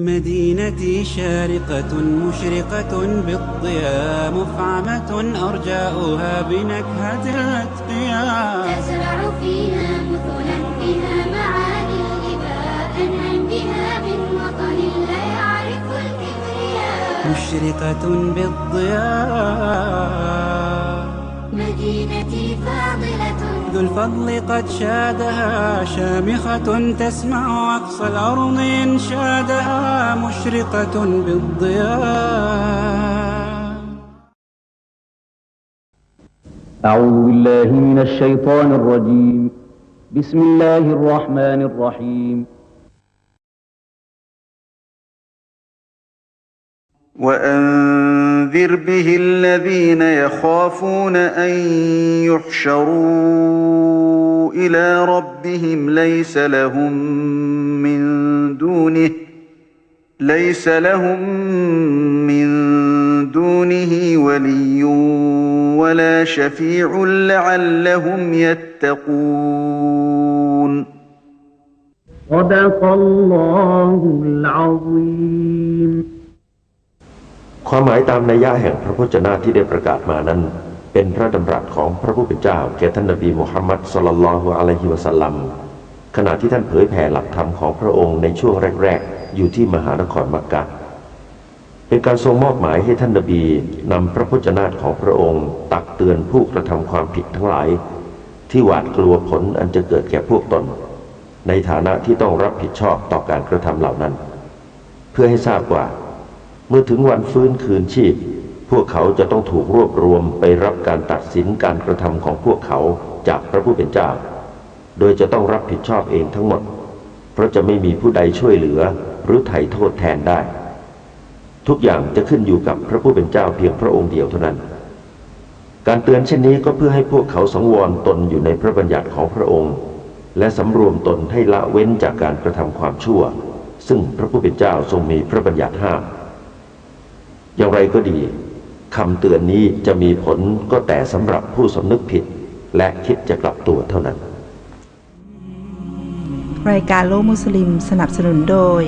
مدينتي شارقة مشرقة بالضياء مفعمة أرجاؤها بنكهة الأتقياء. تزرع فيها مثلا بها معاني الإباء أنعم بها من وطن لا يعرف الكبرياء. مشرقة بالضياء. مدينتي الفضل قد شادها شامخة تسمع أقصى الأرض إنشادها مشرقة بالضياء. أعوذ بالله من الشيطان الرجيم. بسم الله الرحمن الرحيم. وأنذر به الذين يخافون أن يحشروا إلى ربهم ليس لهم من دونه ليس لهم من دونه ولي ولا شفيع لعلهم يتقون صدق الله العظيم. ความหมายตามนัยยะแห่งพระพจนะที่ได้ประกาศมานั้น เป็นพระดำรัสของพระผู้เป็นเจ้าแก่ท่านนบีมุฮัมมัดสลลัลลอฮุอะลัยฮิวะสัลลัมขณะที่ท่านเผยแผ่หลักธรรมของพระองค์ในช่วงแรก ๆ อยู่ที่มหานครมักกะเป็นการทรงมอบหมายให้ท่านนบีนำพระพจนะของพระองค์ ตักเตือนผู้กระทำความผิดทั้งหลาย ที่หวาดกลัวผลอันจะเกิดแก่พวกตน ในฐานะที่ต้องรับผิดชอบต่อการกระทำเหล่านั้น เพื่อให้ทราบว่า เมื่อถึงวันฟื้นคืนชีพ พวกเขาจะต้องถูกรวบรวมไปรับการตัดสินการกระทำของพวกเขาจากพระผู้เป็นเจ้า โดยจะต้องรับผิดชอบเองทั้งหมด เพราะจะไม่มีผู้ใดช่วยเหลือหรือไถ่โทษแทนได้ ทุกอย่างจะขึ้นอยู่กับพระผู้เป็นเจ้าเพียงพระองค์เดียวเท่านั้น การเตือนเช่นนี้ก็เพื่อให้พวกเขาสังวรตนอยู่ในพระบัญญัติของพระองค์ และสำรวมตนให้ละเว้นจากการกระทำความชั่ว ซึ่งพระผู้เป็นเจ้าทรงมีพระบัญญัติห้าม อย่างไรก็ดีคำเตือนนี้จะมีผลก็แต่สำหรับผู้สำนึกผิด และคิดจะกลับตัวเท่านั้น รายการโลกมุสลิมสนับสนุนโดย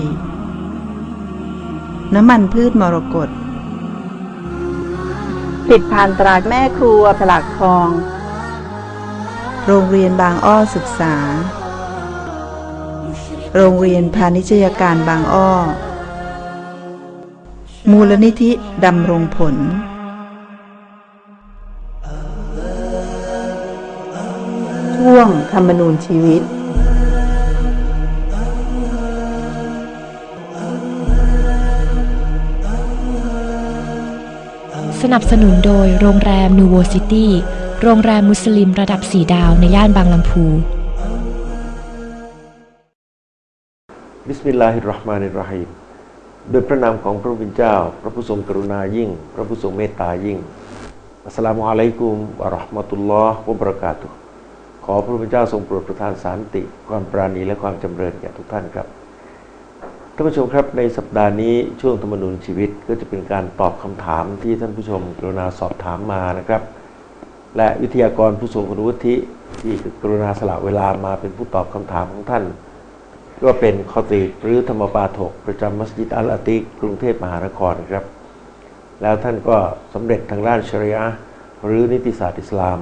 น้ำมันพืชมรกตผลิดพันตราแม่ครัวผลักทอง โรงเรียนบางอ้อศึกษา โรงเรียนพาณิชยการบางอ้อ มูลนิธิดำรงผล ช่วงธรรมนูญชีวิต สนับสนุนโดยโรงแรมนูโวซิตี้ โรงแรมมุสลิมระดับ4ดาวในย่านบางลำพู บิสมิลลาฮิรเราะห์มานิรเราะฮีม โดยพระนามของพระผู้เป็นเจ้า พระผู้ทรงกรุณายิ่ง พระผู้ทรงเมตตายิ่งอัสลามุอะลัยกุมวะราะห์มะตุลลอฮ์วะบะเราะกาตุขอพระผู้เป็นเจ้าทรงโปรดประทานสันติ ความปราณีและความจำเริญแก่ทุกท่านครับท่านผู้ชมครับในสัปดาห์นี้ช่วงธรรมนูญชีวิตก็จะเป็นการตอบคำถามที่ท่านผู้ชมกรุณาสอบถามมานะครับ และวิทยากรผู้ทรงคุณวุฒิที่กรุณาสละเวลามาเป็นผู้ตอบคำถามของท่าน ก็เป็นคอตีบหรือธรรมปาถก ประจำมัสยิดอัลอาติกกรุงเทพมหานครครับ แล้วท่านก็สำเร็จทางด้านชริยะห์หรือนิติศาสตร์อิสลาม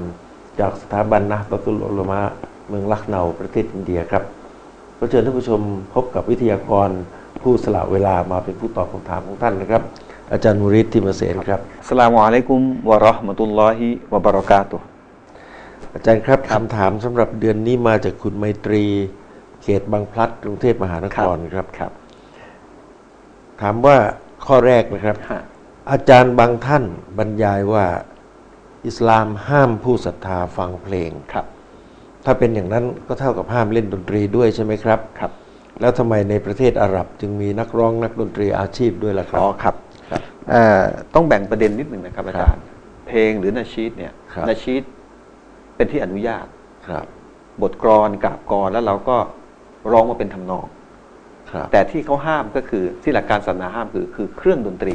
จากสถาบันนะห์ตะตุลอุลามะเมืองลักเนาประเทศอินเดียครับก็เชิญท่านผู้ชมพบกับวิทยากรผู้สละเวลามาเป็นผู้ตอบคำถามของท่านนะครับ อาจารย์มุริดที่มาเสนครับอัสสลามุอะลัยกุมวะเราะห์มะตุลลอฮิวะบะเราะกาตุฮ์อาจารย์ครับคำถามสำหรับเดือนนี้มาจากคุณไมตรี เขตบางพลัดกรุงเทพมหานครครับครับ ถามว่าข้อแรกนะครับฮะอาจารย์บางท่านบรรยายว่าอิสลามห้ามผู้ศรัทธาฟังเพลงครับ ถ้าเป็นอย่างนั้นก็เท่ากับห้ามเล่นดนตรีด้วยใช่ไหมครับครับ แล้วทำไมในประเทศอาหรับจึงมีนักร้องนักดนตรีอาชีพด้วยล่ะครัอ๋บอครับครับเอ่อต้องแบ่งประเด็นนิดหนึ่งนะครับอาจารย์เพลงหรือนาชีดเนี่ยครับนาชีดเป็นที่อนุญาตครับ บทกลอนกราบกลอนแล้วเราก็ ร้องมาเป็นทำนองครับแต่ที่เขาห้ามก็คือที่หลักการศาสนาห้ามคือคือเครื่องดนตรี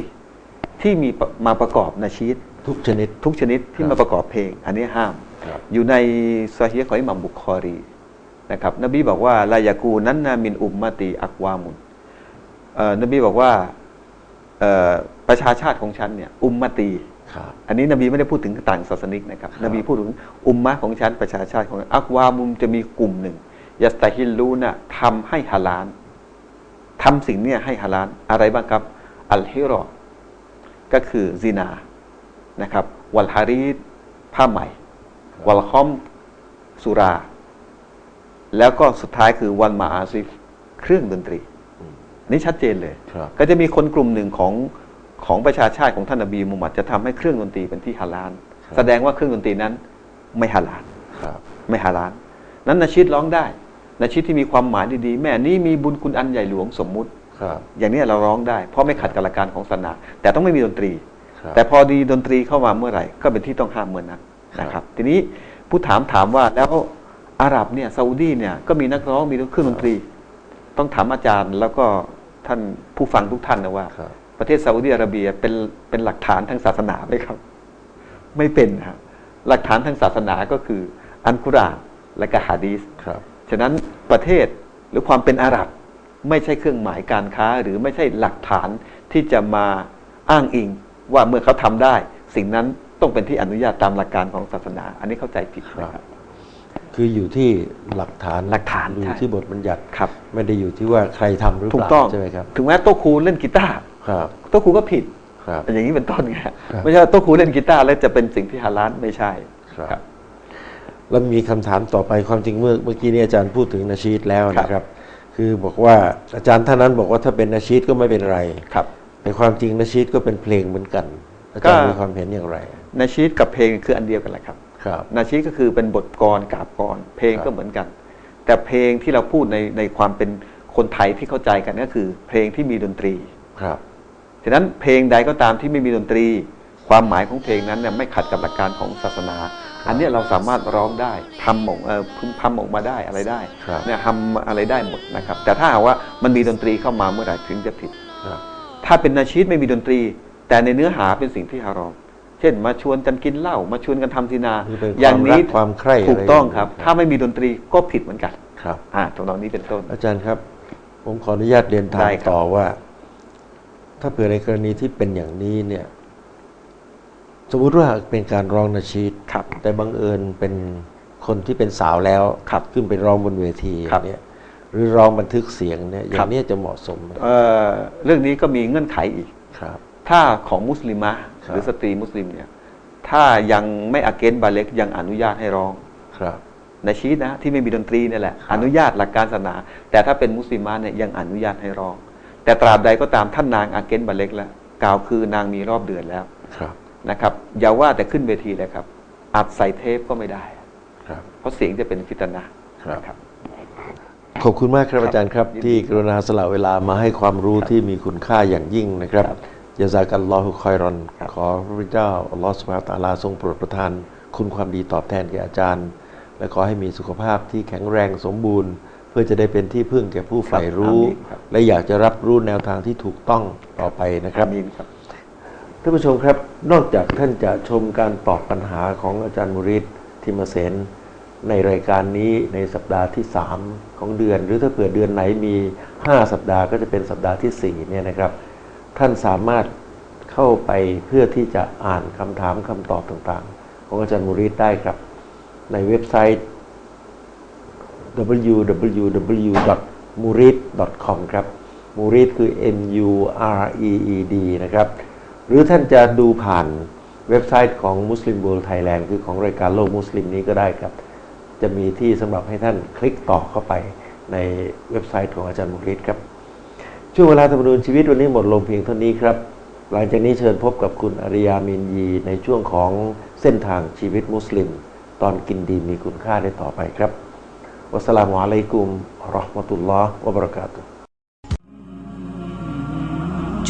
ที่มีปะมาประกอบนาชีดทุกชนิด ทุกชนิดที่ครับมาประกอบเพลง อันนี้ห้ามครับอยู่ในซอฮีฮ์ของอิหมัมบุคคอรีนะครับนบีบอกว่าลายากูนั้นนามินอุมมติอักวามุนเอ่อนบีบอกว่าเอ่อประชาชาติของฉันเนี่ยอุมมตีครับอันนี้นบีไม่ได้พูดถึงต่างศาสนิกนะครับครับ นบีพูดถึงอุมมะของฉันประชาชาติของอักวามุมจะมีกลุ่มหนึ่ง ยัสตาฮิลลูนะทำให้ฮาลาลทำสิ่งเนี้ให้ฮาลาลอะไรบ้างครับ อัลฮิรอก็คือซินานะครับ วัลฮารีดผ้าไหมวัลคอมสุรา แล้วก็สุดท้ายคือวันมาอาซิฟ เครื่องดนตรีนี่ชัดเจนเลยครับก็จะมีคนกลุ่มหนึ่งของของประชาชาติของท่านนบีมุฮัมมัดจะทำให้เครื่องดนตรีเป็นที่ฮาลาลครับแสดงว่าเครื่องดนตรีนั้นไม่ฮาลาลครับไม่ฮาลาลนั้นนาชิดร้องได้ นาชิดที่มีความหมายดีๆ แม่นี่มีบุญคุณอันใหญ่หลวงสมมุติ ครับอย่างนี้เราร้องได้ เพราะไม่ขัดกับหลักการของศาสนา แต่ต้องไม่มีดนตรี ครับ แต่พอดีดนตรีเข้ามาเมื่อไหร่ ก็เป็นที่ต้องห้ามเมื่อนั้นนะครับ ทีนี้ผู้ถามถามว่าแล้วอาหรับเนี่ยซาอุดีเนี่ยก็มีนักร้องมีเครื่องดนตรี ต้องถามอาจารย์แล้วก็ท่านผู้ฟังทุกท่านนะว่า ครับ ประเทศซาอุดิอาระเบียเป็นเป็นหลักฐานทางศาสนาไหมครับ ไม่เป็นนะฮะหลักฐานทางศาสนาก็คืออันกุรอานและก็ฮะดีษครับ ฉะนั้นประเทศหรือความเป็นอาหรับไม่ใช่เครื่องหมายการค้าหรือไม่ใช่หลักฐานที่จะมาอ้างอิงว่าเมื่อเขาทำได้ สิ่งนั้นต้องเป็นที่อนุญาตตามหลักการของศาสนา อันนี้เข้าใจผิดนะครับ คืออยู่ที่หลักฐานหลักฐานอยู่ใช่ที่บทบัญญัติครับ ไม่ได้อยู่ที่ว่าใครทำหรือเปถูกล่าต้องใช่ไหมครับถึงแม้โต๊ะครูเล่นกีตาร์ครับโต๊ะครูก็ผิดครับอย่างนี้เป็นต้นไงครับไม่ใช่ว่าโต๊ะครูเล่นกีตาร์แล้วจะเป็นสิ่งที่ฮาลาลไม่ใช่ครับ แล้วมีคำถามต่อไปความจริงเมื่อเมื่อกี้นี้อาจารย์พูดถึงนาชีดแล้วนะครับ คือบอกว่าอาจารย์ท่านนั้นบอกว่าถ้าเป็นนาชีดก็ไม่เป็นไรครับแต่ความจริงนาชีดก็เป็นเพลงเหมือนกัน อาจารย์มีความเห็นอย่างไรนาชีดกับเพลงคืออันเดียวกันแหละครับครับนาชีดก็คือเป็นบทกรกาบกร เพลงครับก็เหมือนกัน แต่เพลงที่เราพูดในในความเป็นคนไทยที่เข้าใจกันก็คือ เพลงที่มีดนตรีครับฉะนั้นเพลงใดก็ตามที่ไม่มีดนตรี ความหมายของเพลงนั้นเนี่ยไม่ขัดกับหลักการของศาสนา อันเนี้ยเราสามารถร้องได้ทำออกเอ่อพึมพำออกมาได้อะไรได้ครับเนี่ยทำอะไรได้หมดนะครับ แต่ถ้าหากว่ามันมีดนตรีเข้ามาเมื่อไหร่ถึงจะผิดครับถ้าเป็นนาชีดไม่มีดนตรี แต่ในเนื้อหาเป็นสิ่งที่ฮารอมเช่น มาชวนกันกินเหล้ามาชวนกันทำซินาคือเป็นอย่างนี้ความรักความใคร่ถูกต้องอะไรครับอย่างนี้ถ้าไม่มีดนตรีก็ผิดเหมือนกันครับอ่าตรงนี้เป็นต้น อาจารย์ครับ ผมขออนุญาตเรียนถาได้มครับต่อว่า ถ้าเผื่อในกรณีที่เป็นอย่างนี้เนี่ย สมมุติว่าเป็นการร้องนาชีดครับ แต่บังเอิญเป็นคนที่เป็นสาวแล้วครับขึ้นไปร้องบนเวทีครับ เนี่ยหรือร้องบันทึกเสียงเนี่ยอครัย่าบ งเนี้ยจะเหมาะสมไหมเอ่อเรื่องนี้ก็มีเงื่อนไขอีก ครับ ถ้าของมุสลิมะครับ หรือสตรีมุสลิมเนี่ยถ้ายังไม่อาเกนบาเล็กยังอนุญาตให้ร้อง ครับ ในชีตนะที่ไม่มีดนตรีนี่แหละอนุญาตหลักการศาสนา แต่ถ้าเป็นมุสลิมะเนี่ยยังอนุญาตให้ร้อง แต่ตราบใดก็ตามท่านนางอาเกนบาเล็กแล้วกล่าวคือนางมีรอบเดือนแล้ว ครับ นะครับ อย่าว่าแต่ขึ้นเวทีเลยครับอัดใส่เทปก็ไม่ได้ครับเพราะเสียงจะเป็นฟิตนะครับนะครับขอบคุณมากครับครับอาจารย์ครับยินดีที่กรุณาสละเวลามาให้ความรู้ที่มีคุณค่าอย่างยิ่งนะครับครับยาซากันลอฮุคอยรอนครับขอพระพุทธเจ้าอัลลอฮฺสุบฮานะฮูวะตะอาลาทรงโปรดประทาน คุณความดีตอบแทนแก่อาจารย์ และขอให้มีสุขภาพที่แข็งแรงสมบูรณ์ เพื่อจะได้เป็นที่พึ่งแก่ผู้ใฝ่รู้อามีนครับและอยากจะรับรู้แนวทางที่ถูกต้องต่อไปนะครับอามีนครับ ท่านผู้ชมครับ นอกจากท่านจะชมการตอบปัญหาของอาจารย์มุริดทิมเสนในรายการนี้ในสัปดาห์ที่ 3 ของเดือน หรือถ้าเผื่อเดือนไหนมี 5 สัปดาห์ก็จะเป็นสัปดาห์ที่4เนี่ยนะครับ ท่านสามารถเข้าไปเพื่อที่จะอ่านคำถามคำตอบต่างๆ ของอาจารย์มุริดได้ครับ ในเว็บไซต์ www.murid.com ครับ murid คือ m u r e e d นะครับ หรือท่านจะดูผ่านเว็บไซต์ของ Muslim World Thailand คือของรายการโลกมุสลิมนี้ก็ได้ครับ จะมีที่สำหรับให้ท่านคลิกต่อเข้าไปในเว็บไซต์ของอาจารย์มุริดครับ ช่วงเวลาธรรมนูญชีวิตวันนี้หมดลงเพียงเท่านี้ครับ หลังจากนี้เชิญพบกับคุณอริยามินยีในช่วงของเส้นทางชีวิตมุสลิม ตอนกินดีมีคุณค่าได้ต่อไปครับวัสสลามุอะลัยกุมราะห์มะตุลลอฮ์วะบะเราะกาตุฮ์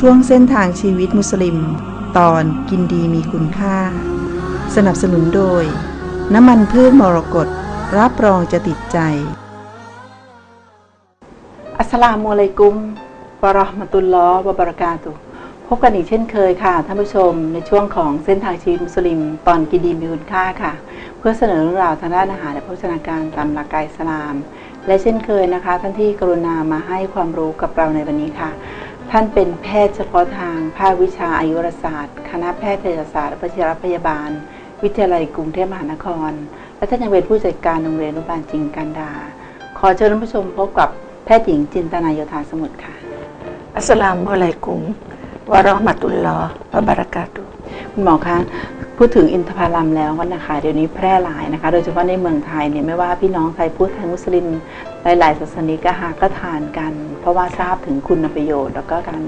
ช่วงเส้นทางชีวิตมุสลิม ตอนกินดีมีคุณค่า สนับสนุนโดย น้ำมันพืชมรกตรับรองจะติดใจ อัสลามุอะลัยกุมวะเราะห์มะตุลลอฮ์วะบะเรากาตุพบกันอีกเช่นเคยค่ะท่านผู้ชมในช่วงของเส้นทางชีวิตมุสลิม ตอนกินดีมีคุณค่าค่ะ เพื่อเสนอเรื่องราวทางด้านอาหารและโภชนาการตามหลักการสลาม และเช่นเคยนะคะ ท่านที่กรุณามาให้ความรู้กับเราในวันนี้ค่ะ ท่านเป็นแพทย์เฉพาะทางภาควิชาอายุรศาสตร์ คณะแพทยศาสตร์และวชิรพยาบาล วิทยาลัยกรุงเทพมหานคร และท่านยังเป็นผู้จัดการโรงเรียนอนุบาลจิงกันดา ขอเชิญท่านผู้ชมพบกับแพทย์หญิงจินตนาโยธาสมุทรค่ะ อัสสลามุอะลัยกุมวะเราะห์มะตุลลอฮ์วะบะเราะกาตุฮ์คุณหมอคะพูดถึงอินทผลัมแล้วนะคะเดี๋ยวนี้แพร่หลายนะคะ โดยเฉพาะในเมืองไทยเนี่ยไม่ว่าพี่น้องไทยพุทธไทยมุสลิม หลายๆศาสนิกก็หาก็ทานกัน เพราะว่าทราบถึงคุณประโยชน์ แล้วก็การ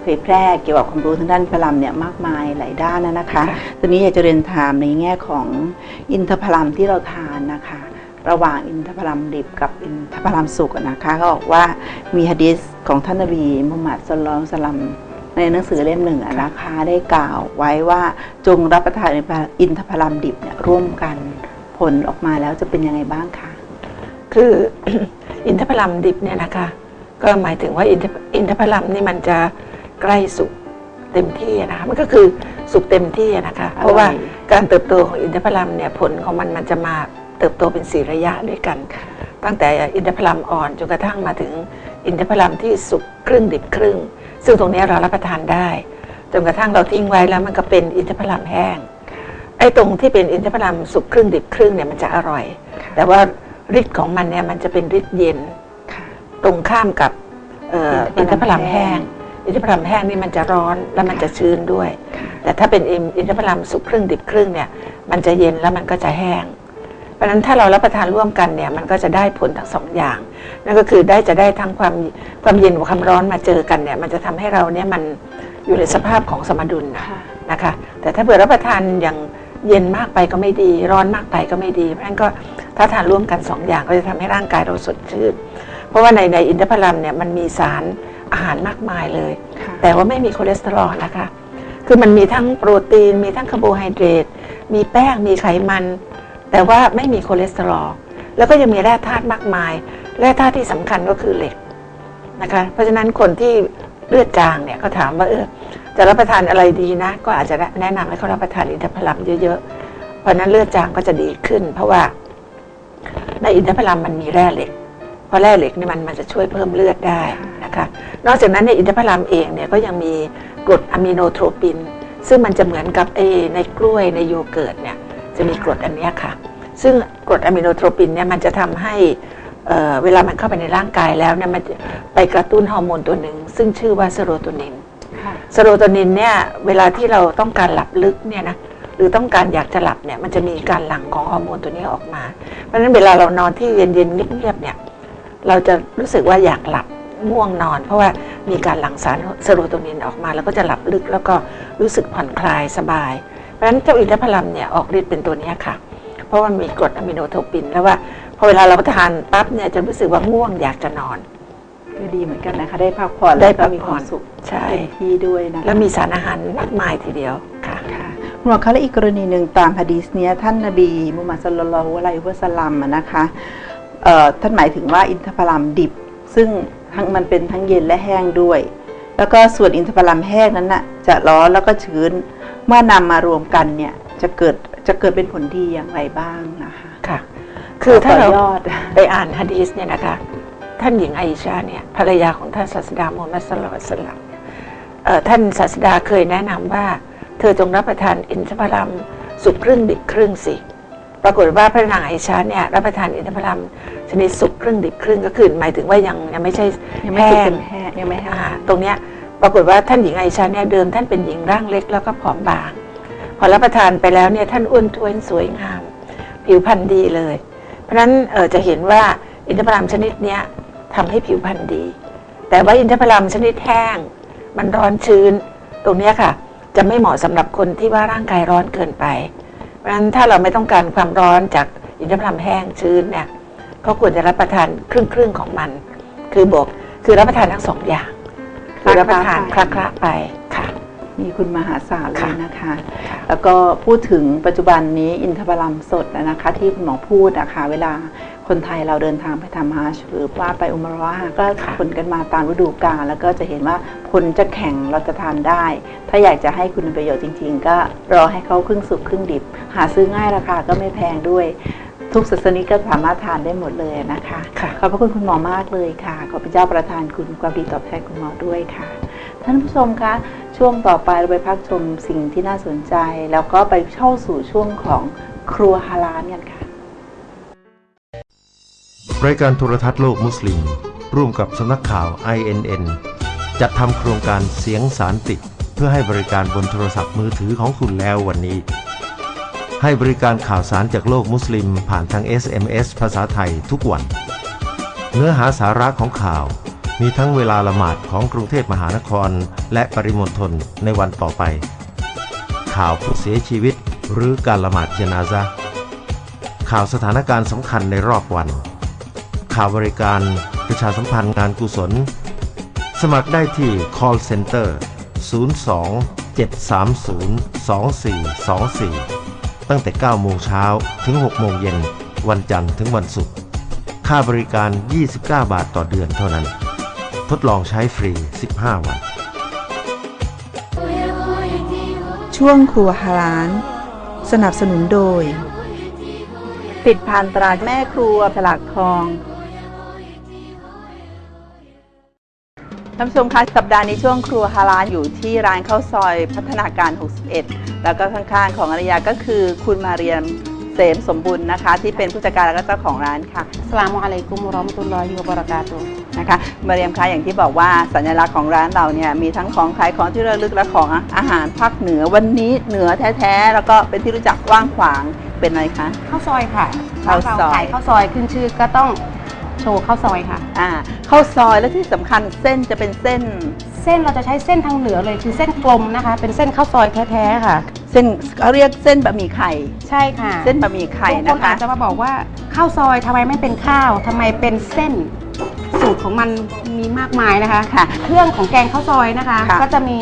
เผยแพร่เกี่ยวกับความรู้ทางด้านพลัมเนี่ยมากมายหลายด้านนะนะคะตอนนี้อยากจะเรียนถามในแง่ของอินทผลัมที่เราทานนะคะ ระหว่างอินทผลัมดิบกับอินทผลัมสุกอะนะคะเขาบอกว่ามีฮะดีษของท่านนบีมุฮัมมัดสุลลัลลอฮุอะลัยฮิวะซัลลัมในหนังสือเล่มหนึ่งอะนะคะได้กล่าวไว้ว่าจงรับประทานอินทผลัมดิบเนี่ยร่วมกันผลออกมาแล้วจะเป็นยังไงบ้างคะคือ อินทผลัมดิบเนี่ยนะคะ ก็หมายถึงว่าอินทอินทผลัมนี่มันจะใกล้สุกเต็มที่อะนะคะมันก็คือสุกเต็มที่อะนะคะ เพราะว่าการเติบโตของอินทผลัมเนี่ยผลของมันมันจะมาเติบโตเป็นสี่ระยะด้วยกัน ตั้งแต่อินทผลัมอ่อนจนกระทั่งมาถึงอินทผลัมที่สุกครึ่งดิบครึ่ง ซึ่งตรงนี้เรารับประทานได้จนกระทั่งเราทิ้งไว้แล้วมันก็เป็นอินทผลัมแห้งไอ้ตรงที่เป็นอินทผลัมสุกครึ่งดิบครึ่งเนี่ยมันจะอร่อย แต่ว่า ฤทธิ์ของมันเนี่ยมันจะเป็นฤทธิ์เย็นค่ะตรงข้ามกับเอ่ออิอินนททผผลัลัมมแห้แห้งงอินทผลัมแห้งนี่มันจะร้อนแล้วมันจะชื้นด้วยค่ะแต่ถ้าเป็นอินอินทผลัมสุกครึ่งดิบครึ่งเนี่ยมันจะเย็นแล้วมันก็จะแห้ง เพราะฉะนั้นถ้าเรารับประทานร่วมกันเนี่ยมันก็จะได้ผลทั้งสองอย่าง นั่นก็คือได้จะได้ทั้งความความเย็นกับความร้อนมาเจอกันเนี่ยมันจะทำให้เราเนี่ยมันอยู่ในสภาพของสมดุลนะค่ะนะคะ แต่ถ้าเผื่อรับประทานอย่างเย็นมากไปก็ไม่ดี ร้อนมากไปก็ไม่ดี เพราะฉะนั้นก็ ถ้าทานร่วมกันสองอย่างก็จะทำให้ร่างกายเราสดชื่น เพราะว่าในในอินทผลัมเนี่ยมันมีสารอาหารมากมายเลยค่ะแต่ว่าไม่มีคอเลสเตอรอลนะคะ คือมันมีทั้งโปรตีน มีทั้งคาร์โบไฮเดรต มีแป้ง มีไขมัน แต่ว่าไม่มีคอเลสเตอรอล แล้วก็ยังมีแร่ธาตุมากมาย แร่ธาตุที่สำคัญก็คือเหล็กนะคะ เพราะฉะนั้นคนที่เลือดจางเนี่ยก็ถามว่าเออจะรับประทานอะไรดีนะ ก็อาจจะแนะนำให้เขารับประทานอินทผลัมเยอะๆ เพราะฉะนั้นเลือดจางก็จะดีขึ้น เพราะว่า ในอินทผลัมมันมีแร่เหล็ก เพราะแร่เหล็กนี่มันมันจะช่วยเพิ่มเลือดได้นะคะ นอกจากนั้นในอินทผลัมเองเนี่ยก็ยังมีกรดอะมิโนโทรปิน ซึ่งมันจะเหมือนกับเอในกล้วยในโยเกิร์ตเนี่ยจะมีกรดอันเนี้ยค่ะ ซึ่งกรดอะมิโนโทรปินเนี่ยมันจะทำให้เอ่อเวลามันเข้าไปในร่างกายแล้วเนี่ยมันจะไปกระตุ้นฮอร์โมนตัวหนึ่ง ซึ่งชื่อว่าเซโรโทนินค่ะเซโรโทนินเนี่ยเวลาที่เราต้องการหลับลึกเนี่ยนะ หรือต้องการอยากจะหลับเนี่ยมันจะมีการหลั่งของฮอร์โมนตัวนี้ออกมา เพราะฉะนั้นเวลาเรานอนที่เย็นๆเงียบๆเนี่ยเราจะรู้สึกว่าอยากหลับง่วงนอน เพราะว่ามีการหลั่งสารเซโรโทนินออกมา แล้วก็จะหลับลึกแล้วก็รู้สึกผ่อนคลายสบาย เพราะฉะนั้นเจ้าอินทผลัมเนี่ยออกฤทธิ์เป็นตัวเนี้ยค่ะ เพราะว่ามันมีกรดอะมิโนโทรปิน แล้วว่าพอเวลาเราทานปั๊บเนี่ยจะรู้สึกว่าง่วงอยากจะนอนก็ดีเหมือนกันนะคะ ได้พักผ่อนได้แล้วก็มีพักคผ่อวานมสุขใช่เต็มที่ด้วยนะคะแล้วมีสารอาหารมากมายทีเดียวค่ะ ค่ะคุณหมอคะและอีกกรณีหนึ่งตามฮะดีษเนี้ยท่านนบีมุฮัมมัดสุลลัลลอฮุอะลัยฮิวะซัลลัมอะนะคะเอ่อท่านหมายถึงว่าอินทผลัมดิบ ซึ่งทั้งมันเป็นทั้งเย็นและแห้งด้วย แล้วก็ส่วนอินทผลัมแห้งนั้นน่ะจะร้อนแล้วก็ชื้นเมื่อนำมารวมกันเนี่ยจะเกิดจะเกิดเป็นผลดีอย่างไรบ้างนะคะค่ะ คือถ้าเราต่อยอดไปอ่านฮะดีสเนี่ยนะคะท่านหญิงไอชาเนี่ยภรรยาของท่านศาสดามูฮัมมัดสลลัลลอฮุอะลัยฮิวะสัลลัมเนี่ยเอ่อท่านศาสดาเคยแนะนำว่า เธอจงรับประทานอินทผลัมสุกครึ่งดิบครึ่งสิปรากฏว่าพระนางไอชาเนี่ยรับประทานอินทผลัมชนิดสุกครึ่งดิบครึ่งก็คือหมายถึงว่ายังยังไม่ใช่ยังไม่สุกแห้เป็งนแห้งยังไม่แห้อ่างตรงเนี้ยปรากฏว่าท่านหญิงไอชาเนี่ยเดิมท่านเป็นหญิงร่างเล็กแล้วก็ผอมบาง พอรับประทานไปแล้วเนี่ยท่านอ้วนท้วนสวยงาม ผิวพรรณดีเลย เพราะฉะนั้นเอ่อจะเห็นว่าอินทผลัมชนิดเนี้ยทำให้ผิวพรรณดี แต่ว่าอินทผลัมชนิดแห้ง มันร้อนชื้น ตรงเนี้ยค่ะ จะไม่เหมาะสำหรับคนที่ว่าร่างกายร้อนเกินไป เพราะฉะนั้นถ้าเราไม่ต้องการความร้อนจากอินทผลัมแห้งชื้นเนี่ยก็ควรจะรับประทานครึ่งครึ่งๆของมัน คือบวกคือรับประทานทั้งสองอย่างคือรับประทานคละคละๆไปค่ะ มีคุณมหาศาลเลยค่ะนะคะค่ะแล้วก็พูดถึงปัจจุบันนี้อินทผลัมสดนะคะ ที่คุณหมอพูดนะคะเวลา คนไทยเราเดินทางไปทำฮัจญ์หรือว่าไปอุมเราะห์ก็ขนกันมาตามฤดูกาลแล้วก็จะเห็นว่าผลจะแข็งเราจะทานได้ ถ้าอยากจะให้คุณประโยชน์จริง ๆ ก็รอให้เขาครึ่งสุกครึ่งดิบ หาซื้อง่ายราคาก็ไม่แพงด้วย ทุกศาสนิกก็สามารถทานได้หมดเลยนะคะค่ะขอบพระคุณคุณหมอมากเลยค่ะ ขอพระเจ้าประทานคุณความดีตอบแทนคุณหมอด้วยค่ะ ท่านผู้ชมคะช่วงต่อไปเราไปพักชมสิ่งที่น่าสนใจ แล้วก็ไปเข้าสู่ช่วงของครัวฮาลาลกันค่ะ รายการโทรทัศน์โลกมุสลิม ร่วมกับสำนักข่าว INN จัดทำโครงการเสียงสารติด เพื่อให้บริการบนโทรศัพท์มือถือของคุณแล้ววันนี้ ให้บริการข่าวสารจากโลกมุสลิมผ่านทาง SMS ภาษาไทยทุกวัน เนื้อหาสาระของข่าว มีทั้งเวลาละหมาดของกรุงเทพมหานคร และปริมณฑลในวันต่อไป ข่าวผู้เสียชีวิต หรือการละหมาดเจนาซะห์ข่าวสถานการณ์สำคัญในรอบวัน ข่าวบริการ ประชาสัมพันธ์งานกุศล สมัครได้ที่ call center 02 730 2424 ตั้งแต่ 9 โมงเช้าถึง 6 โมงเย็น วันจันทร์ถึงวันศุกร์ ค่าบริการ 29 บาทต่อเดือนเท่านั้น ทดลองใช้ฟรี 15 วัน ช่วงครัวฮาลาน สนับสนุนโดยปิดผ่านตราแม่ครัวฉลากทอง ท่านผู้ชมคะสัปดาห์นี้ช่วงครัวฮาลาลอยู่ที่ร้านข้าวซอยพัฒนาการ 61 แล้วก็ข้างๆ ของอริยาก็คือคุณมาเรียมเสมสมบุญนะคะ ที่เป็นผู้จัดการและก็เจ้าของร้านค่ะสลามุอะลัยกุมวะเราะมะตุลลอฮิวะบะเราะกาตุฮ์นะคะมาเรียมคะอย่างที่บอกว่าสัญลักษณ์ของร้านเราเนี่ยมีทั้งของขายของที่ระลึกและของอาหารภาคเหนือวันนี้เหนือแท้ๆแล้วก็เป็นที่รู้จักกว้างขวางเป็นอะไรคะข้าวซอยค่ะข้าวซอยเราขายข้าวซอยขึ้นชื่อก็ต้อง โชว์ข้าวซอยค่ะ อ่าข้าวซอยและที่สำคัญเส้นจะเป็นเส้น เส้นเราจะใช้เส้นทางเหนือเลยคือเส้นกลมนะคะ เป็นเส้นข้าวซอยแท้ๆค่ะ เส้นเขาเรียกเส้นบะหมี่ไข่ ใช่ค่ะเส้นบะหมี่ไข่บางคนะนคะ อาจจะมาบอกว่าข้าวซอยทำไมไม่เป็นข้าวทำไมเป็นเส้นสูตรของมันมีมากมายนะคะ ค่ะเครื่องของแกงข้าวซอยนะคะ ค่ะก็จะมี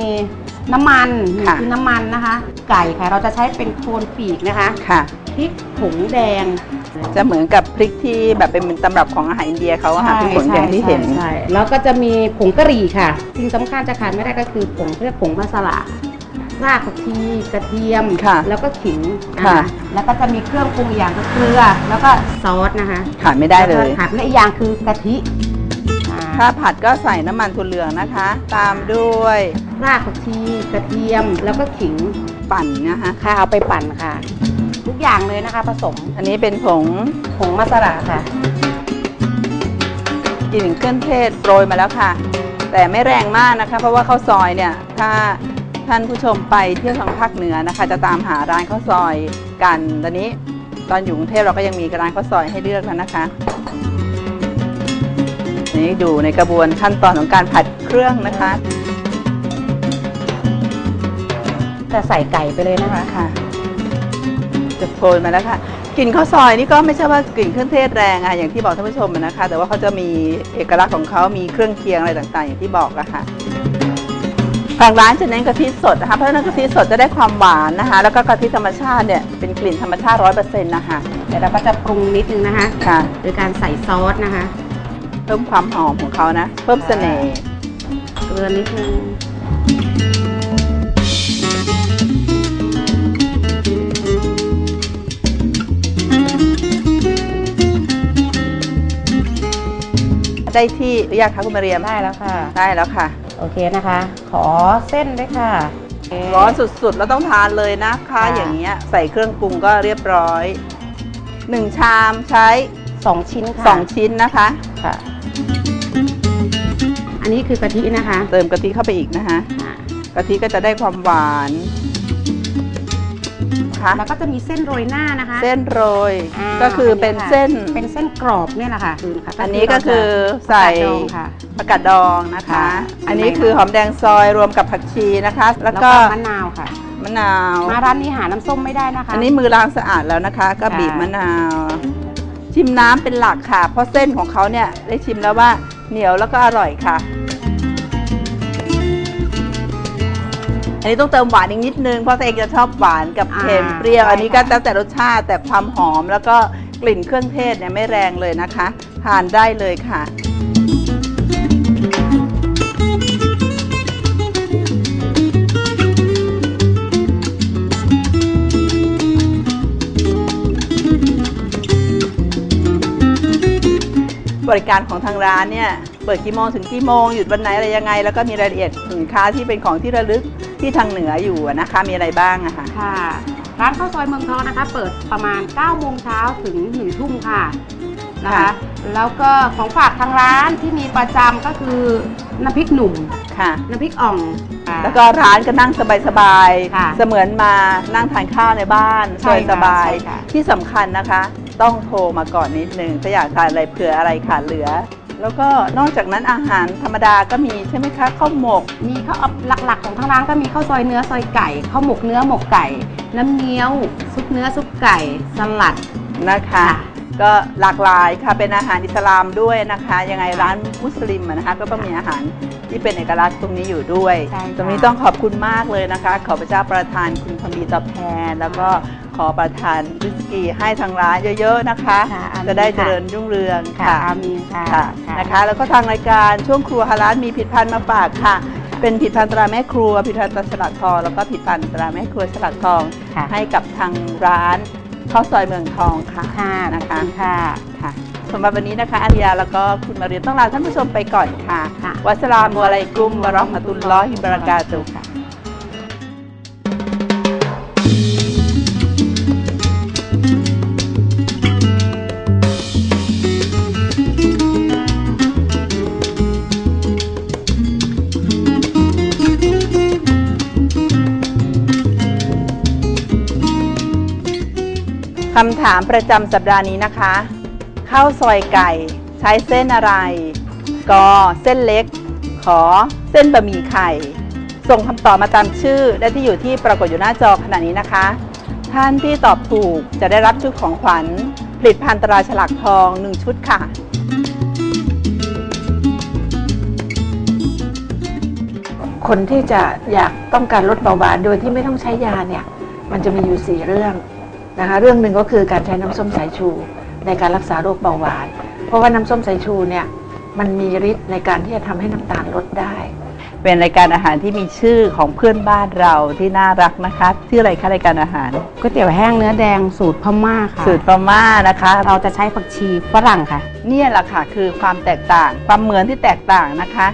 น้ำมันหนึ่งค่ะ คือน้ำมันนะคะ ไก่ค่ะเราจะใช้เป็นโคนปีกนะคะ ค่ะ พริกผงแดง จะเหมือนกับพริกที่แบบเป็นตำรับของอาหารอินเดียเขาอะค่ะพริกผงแดงที่เห็น ใช่ใช่แล้วก็จะมีผงกะหรี่ค่ะ สิ่งสำคัญจะขาดไม่ได้ก็คือผงเรียกผงมัสลารากผักชีกระเทียม ค่ะแล้วก็ขิงนค่ะแล้วก็จะมีเครื่องปรุงอีกอย่างก็เกลือ แล้วก็ซอสนะคะขาดไม่ได้เลยแวก็ขาดและอีกอย่างคือกะทิอ่าถ้าผัดก็ใส่น้ำมันถั่วเหลืองนะคะ ตามด้วยรากผักชีกระเทียม แล้วก็ขิง ปั่นนะคะ ค่ะเอาไปปั่นค่ะ ทุกอย่างเลยนะคะ ผสมอันนี้เป็นผงผงมัสลาค่ะกลิ่นเครื่องเทศโปรยมาแล้วค่ะ แต่ไม่แรงมากนะคะ เพราะว่าข้าวซอยเนี่ยถ้าท่านผู้ชมไปเที่ยวทางภาคเหนือนะคะ จะตามหาร้านข้าวซอยกันตอนนี้ตอนอยู่กรุงเทพเราก็ยังมีร้านข้าวซอยให้เลือกแล้วนะคะนี่ดูในกระบวนขั้นตอนของการผัดเครื่องนะคะ จะใส่ไก่ไปเลยนะคะค่ะ จะโชยมาแล้วค่ะกลิ่นข้าวซอยนี่ก็ไม่ใช่ว่ากลิ่นเครื่องเทศแรงอะอย่างที่บอกท่านผู้ชมอะนะคะ แต่ว่าเขาจะมีเอกลักษณ์ของเขามีเครื่องเคียงอะไรต่างๆ อย่างที่บอกอะค่ะทางร้านจะเน้นกะทิสดนะคะเพราะฉะนั้นกะทิสดจะได้ความหวานนะคะ แล้วก็กะทิธรรมชาติเนี่ยเป็นกลิ่นธรรมชาติร้อยเปอร์เซ็นต์นะคะเดี๋ยวเราก็จะปรุงนิดนึงนะคะค่ะ โดยการใส่ซอสนะคะ เพิ่มความหอมของเขานะ เพิ่มเสน่ห์เกลือนิดนึง ได้ที่หรือยังคะคุณมาเรียมได้แล้วค่ะ ได้แล้วค่ะ โอเคนะคะ ขอเส้นด้วยค่ะร้อนสุดๆ แล้วต้องทานเลยนะคะค่ะอย่างเงี้ยใส่เครื่องปรุงก็เรียบร้อยหนึ่งชามใช้สองชิ้นค่ะสองชิ้นนะคะค่ะ อันนี้คือกะทินะคะ เติมกะทิเข้าไปอีกนะคะอ่ากะทิก็จะได้ความหวาน ค่ะแล้วก็จะมีเส้นโรยหน้านะคะ เส้นโรยาก็คือเป็นค่ะเส้นเป็นเส้นกรอบเนี่ยแหละค่ะคือค่ะอันนี้ก็คือใส่ผักกาดดองค่ะผักกาดดองนะคะค่ะอันนี้คือหอมแดงซอยรวมกับผักชีนะคะ แล้วก็มะนาวค่ะมะนาวมาร้านนี้หาน้ำส้มไม่ได้นะคะ อันนี้มือล้างสะอาดแล้วนะคะ ก็ค่ะบีบมะนาว ชิมน้ำเป็นหลักค่ะ เพราะเส้นของเขาเนี่ยได้ชิมแล้วว่าเหนียวแล้วก็อร่อยค่ะ อันนี้ต้องเติมหวานอีกนิดนึงเพราะตัวเองจะชอบหวานกับเค็มอ่าเปรี้ยวใช่อันนี้ก็ค่ะ แล้วแต่รสชาติแต่ความหอมแล้วก็กลิ่นเครื่องเทศเนี่ยไม่แรงเลยนะคะ ทานได้เลยค่ะ บริการของทางร้านเนี่ย เปิดกี่โมงถึงกี่โมง หยุดวันไหนอะไรยังไง แล้วก็มีรายละเอียดสินค้าที่เป็นของที่ระลึก ที่ทางเหนืออยู่อะนะคะ มีอะไรบ้างอะคะค่ะร้านข้าวซอยเมืองทองนะคะ เปิดประมาณ9โมงเช้าถึง1ทุ่มค่ะนะคะค่ะแล้วก็ของฝากทางร้านที่มีประจำก็คือน้ำพริกหนุ่ม ค่ะ น้ำพริกอ่องค่ะ แล้วก็ร้านก็นั่งสบายค่ะๆ เสมือนมานั่งทานข้าวในบ้านใช่ค่ะสบายใช่ค่ะๆที่สำคัญนะคะ ต้องโทรมาก่อนนิดนึงถ้าอยากทานอะไรเผื่ออะไรขาดเหลือ แล้วก็นอกจากนั้นอาหารธรรมดาก็มีใช่ไหมคะข้าวหมก มีข้าวเอาหลักๆ ของทางร้านก็มีข้าวซอยเนื้อซอยไก่ข้าวหมกเนื้อหมกไก่ น้ำเงี้ยวซุปเนื้อซุปไก่สลัดนะคะ ก็หลากหลายค่ะเป็นอาหารอิสลามด้วยนะคะยังไงร้านมุสลิมอะนะคะก็ต้องมีอาหารที่เป็นเอกลักษณ์ตรงนี้อยู่ด้วย ใช่ค่ะ ตรงนี้ต้องขอบคุณมากเลยนะคะ ขอพระเจ้าประทานคุณความดีตอบแทน แล้วก็ ขอประทานริสกีให้ทางร้านเยอะ ๆนะคะ ค่ะอามีจะได้เจค่ะริญรุ่งเรืองค่ะค่ะอามีค่ะค่ะนะคะ แล้วก็ทางรายการช่วงครัวฮาลาลมีผลิดพันธ์มาฝากค่ะ เป็นผลิดพันธ์ตราแม่ครัวผลิดพันธ์ตราฉลากทองแล้วก็ผลิดพันธ์ตราแม่ครัวฉลากทอง ค่ะให้กับทางร้านข้าวซอยเมืองทองค่ะค่ะนะคะขอบณค่ะค่ะสำหรับวันนี้นะคะอาริยาแล้วก็คุณมาเรียนต้องลาท่านผู้ชมไปก่อนค่ะ ค่ะ วัสสลามุอะลัยกุมวะเราะห์มะตุลลอฮิวะบะเราะกาตุฮ์ค่ะำถามประจำสัปดาห์นี้นะคะข้าวซอยไก่ใช้เส้นอะไรกเส้นเล็ก ขอเส้นบะหมี่ไข่ ส่งคำตอบมาตามชื่อ และที่อยู่ที่ปรากฏอยู่หน้าจอขณะนี้นะคะ ท่านที่ตอบถูกจะได้รับชุดของขวัญ ผลิตภัณฑ์ตราฉลากทอง 1 ชุดค่ะ คนที่จะอยากต้องการลดเบาหวานโดยที่ไม่ต้องใช้ยาเนี่ย มันจะมีอยู่สี่เรื่อง นะคะเรื่องหนึ่งก็คือการใช้น้ำส้มสายชูในการรักษาโรคเบาหวาน เพราะว่าน้ำส้มสายชูเนี่ยมันมีฤทธิ์ในการที่จะทำให้น้ำตาลลดได้ เป็นรายการอาหารที่มีชื่อของเพื่อนบ้านเราที่น่ารักนะคะชื่ออะไรคะรายการอาหารก๋วยเตี๋ยวแห้งเนื้อแดงสูตรพม่าค่ะสูตรพม่านะคะ เราจะใช้ผักชีฝรั่งค่ะ เนี่ยแหละค่ะคือความแตกต่างความเหมือนที่แตกต่างนะคะ